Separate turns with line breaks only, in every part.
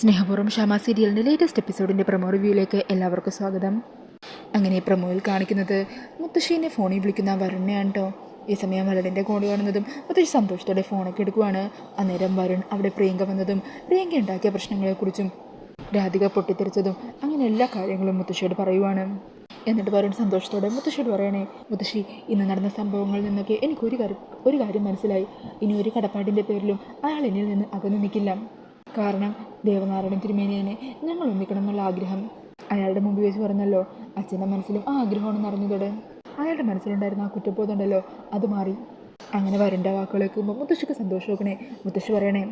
സ്നേഹപൂർവം ഷാമ സീരിയലിന്റെ latest എപ്പിസോഡിന്റെ promo റിവ്യൂയിലേക്ക് എല്ലാവർക്കും സ്വാഗതം. അങ്ങനെ പ്രൊമോയിൽ കാണിക്കുന്നത് മുത്തശ്ശീനെ ഫോണിൽ വിളിക്കുന്ന വരുണിനെയാണ് കേട്ടോ ഈ സമയം വരടിന്റെ കോണ് കാണുന്നതും മുത്തശ്ശി സന്തോഷത്തോടെ ഫോണൊക്കെ എടുക്കുവാണ്. അന്നേരം വരുൺ അവിടെ പ്രിയങ്ക വന്നതും പ്രിയങ്ക ഉണ്ടാക്കിയ പ്രശ്നങ്ങളെക്കുറിച്ചും രാധിക പൊട്ടിത്തെറിച്ചതും അങ്ങനെ എല്ലാ കാര്യങ്ങളും മുത്തശ്ശിയോട് പറയുവാണ്. എന്നിട്ട് വരുൺ സന്തോഷത്തോടെ മുത്തശ്ശിയോട് പറയണേ മുത്തശ്ശി ഇന്ന് നടന്ന സംഭവങ്ങളിൽ നിന്നൊക്കെ എനിക്കൊരു കാര്യം ഒരു കാര്യം മനസ്സിലായി. ഇനി ഒരു കടപ്പാടിന്റെ പേരിലും അയാൾ എന്നിൽ നിന്ന് അകന്നു നിൽക്കില്ല. കാരണം ദേവനാരായണ തിരുമേനിയനെ ഞങ്ങൾ ഒന്നിക്കണം എന്നുള്ള ആഗ്രഹം. അയാളുടെ മുമ്പ് വെച്ച് പറഞ്ഞല്ലോ അച്ഛന്റെ മനസ്സിലും ആ ആഗ്രഹമാണ് നിറഞ്ഞതോടെ. അയാളുടെ മനസ്സിലുണ്ടായിരുന്ന ആ കുറ്റബോധമുണ്ടല്ലോ അത് മാറി. അങ്ങനെ വരണ്ട വാക്കുകൾ കേൾക്കുമ്പോൾ മുത്തശ്ശിക്ക് സന്തോഷമൊക്കണേ മുത്തശ്ശി പറയണേ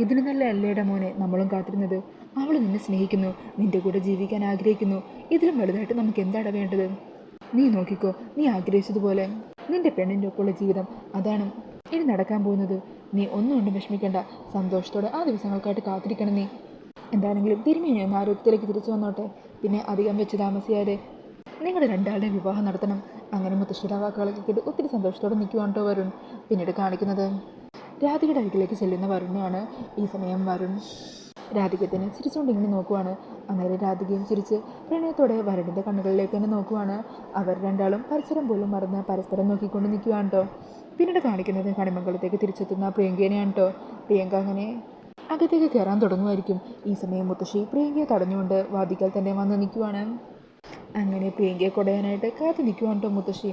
ഇതിന് നല്ല അല്ലേടെ മോനെ നമ്മളും കാത്തിരുന്നത്. അവൾ നിന്നെ സ്നേഹിക്കുന്നു നിന്റെ കൂടെ ജീവിക്കാൻ ആഗ്രഹിക്കുന്നു. ഇതിലും വലുതായിട്ട് നമുക്ക് എന്താണ് വേണ്ടത്? നീ നോക്കിക്കോ നീ ആഗ്രഹിച്ചതുപോലെ. നിന്റെ പെണ്ണിന്റെ ഒപ്പമുള്ള ജീവിതം അതാണ്. ഇനി നടക്കാൻ പോകുന്നത്? നീ ഒന്നും കൊണ്ടും വിഷമിക്കേണ്ട. സന്തോഷത്തോടെ ആ ദിവസങ്ങൾക്കായിട്ട് കാത്തിരിക്കണം നീ. എന്താണെങ്കിലും തിരുമേനി ഒന്ന് ആരോഗ്യത്തിലേക്ക് തിരിച്ചു വന്നോട്ടെ. പിന്നെ അധികം വെച്ച് താമസിയാതെ നിങ്ങളുടെ രണ്ടാളുടെ വിവാഹം നടത്തണം. അങ്ങനെ മുത്തശ്ശിയുടെ കേട്ട് ഒത്തിരി സന്തോഷത്തോടെ നിൽക്കുവാണ് കേട്ടോ വരുൺ. പിന്നീട് കാണിക്കുന്നത് രാധികയുടെ അരികിലേക്ക് ചെല്ലുന്ന വരുണിനെയാണ് ഈ സമയം വരുൺ. രാധികത്തിനെ ചിരിച്ചുകൊണ്ട് ഇങ്ങനെ നോക്കുവാണ്. അന്നേരം രാധികയും ചിരിച്ച് പ്രണയത്തോടെ വരടിന്റെ കണ്ണുകളിലേക്ക് തന്നെ നോക്കുവാണ്. അവർ രണ്ടാളും പരസ്പരം പോലും മറന്ന് പരസ്പരം നോക്കിക്കൊണ്ട് നിൽക്കുകയാണ് കേട്ടോ പിന്നീട് കാണിക്കുന്നത് കണിമംഗലത്തേക്ക് തിരിച്ചെത്തുന്ന പ്രിയങ്കേനെയാണ് കേട്ടോ പ്രിയങ്ക അങ്ങനെ അകത്തേക്ക് കയറാൻ തുടങ്ങുമായിരിക്കും. ഈ സമയം മുത്തശ്ശി പ്രിയങ്കയെ തടഞ്ഞുകൊണ്ട് വാദിക്കൽ തന്നെ വന്ന് നിൽക്കുവാണ്. അങ്ങനെ പ്രിയങ്കയെ കൊടയാനായിട്ട് കാത്തു നിൽക്കുവാണ് കേട്ടോ മുത്തശ്ശി.